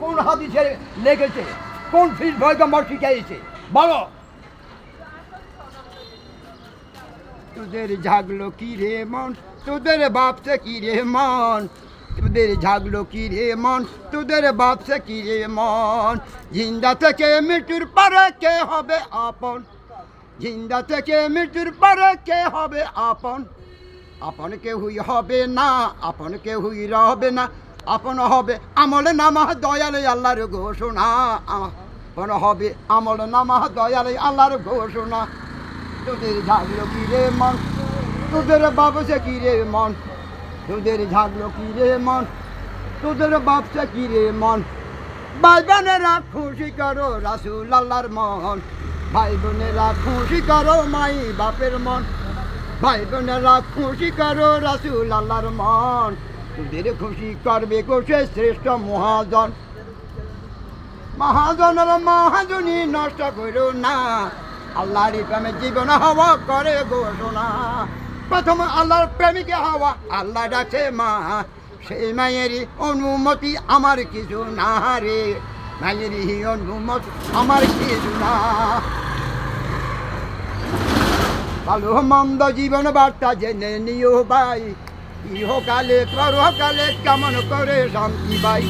কোন হাদিসে লেগেছে? কোন ফির পয়গম্বর শিখাইছে বলো। তোদের ঝাগলো কি রে মন? তোদের বাপসে কি রে মন? তোদের ঝাগলো কি রে মন? তোদের বাপসে কি রে মন? জিন্দা থেকে মৃত্যুর পরে কে হবে আপন? জিন্দা থেকে মৃত্যুর পরে কে হবে আপন? আপন কেহুই হবে না, আপন কেহুই রবে না। আপন হবে আমলে নামা, দয়ালে আল্লাহর ঘোষণা। আপন হবে আমলে নামা, দয়ালে আল্লাহর ঘোষণা। তোদের ঝাগলো কি রে মন? তোদের বাবসে কি রে মন? তোদের ঝাগলো কি রে মন? তোদের বাপসে কি রে মন? ভাই বোনেরা খুশি করো রাসুল আল্লাহর মন। ভাই বোনেরা খুশি করো মাই বাপের মন। ভাই বোনেরা খুশি করো রাসুল আল্লাহর মন। তোদের খুশি করবে কোষে শ্রেষ্ঠ মহাজন। মহাজনের মহাজনী নষ্ট করো না। আল্লাহর প্রেমে জীবন হওয়া করে ঘোষণা প্রথম আল্লাহর প্রেমিকে হওয়া আল্লাহ ডাকে মা। সেই মায়েরই অনুমতি আমার কিছু না রে। মায়েরই অনুমতি আমার কিছু না। ভালো মন্দ জীবন বার্তা জেনে নিও ভাই। ইহকালে পরকালে কেমন করে শান্তি পাই?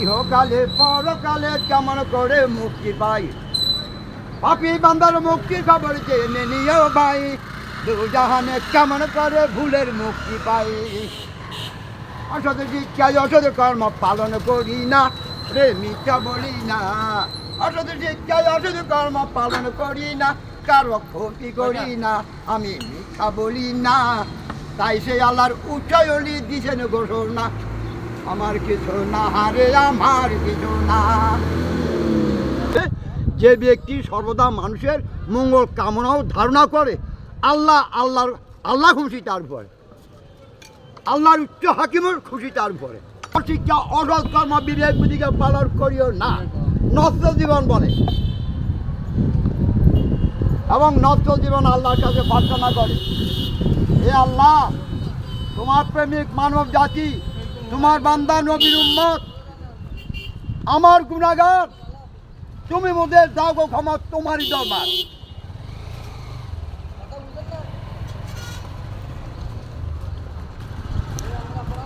ইহকালে, পরকালে কেমন করে মুক্তি পাই? পাপি বান্দার মুক্তি খবর জেনে নিও ভাই, দুজাহানে কেমন করে ভুলের মুক্তি পাই? অসৎ শিক্ষায় অসৎ কর্ম পালন করি না, রে মিথ্যা বলি না। অসৎ শিক্ষায় অসৎ কর্ম পালন করি না, কারও ক্ষতি করি না, আমি মিথ্যা বলি না। তাই সে আল্লাহর উচ্চায়লি দিছেন ঘোষণা। আমার কিছু না হারে আমার কিছু না। যে ব্যক্তি সর্বদা মানুষের মঙ্গল কামনাও ধারণা করে, আল্লাহ আল্লাহর, আল্লাহ খুশি তার উপরে। আল্লাহর উচ্চ হাকিমের খুশি তার উপরে। শিক্ষা অসৎ কর্ম, বিবেক বুদ্ধিকে পালন করিও না। নষ্ট জীবন বলে। এবং নষ্ট জীবন আল্লাহর কাছে প্রার্থনা করে। হে আল্লাহ, তোমার প্রেমিক মানব জাতি, তোমার বান্দা নবীর উম্মত, আমার গুণাগার তুমি মোদের দাও গো ক্ষমা তোমারই দরবার।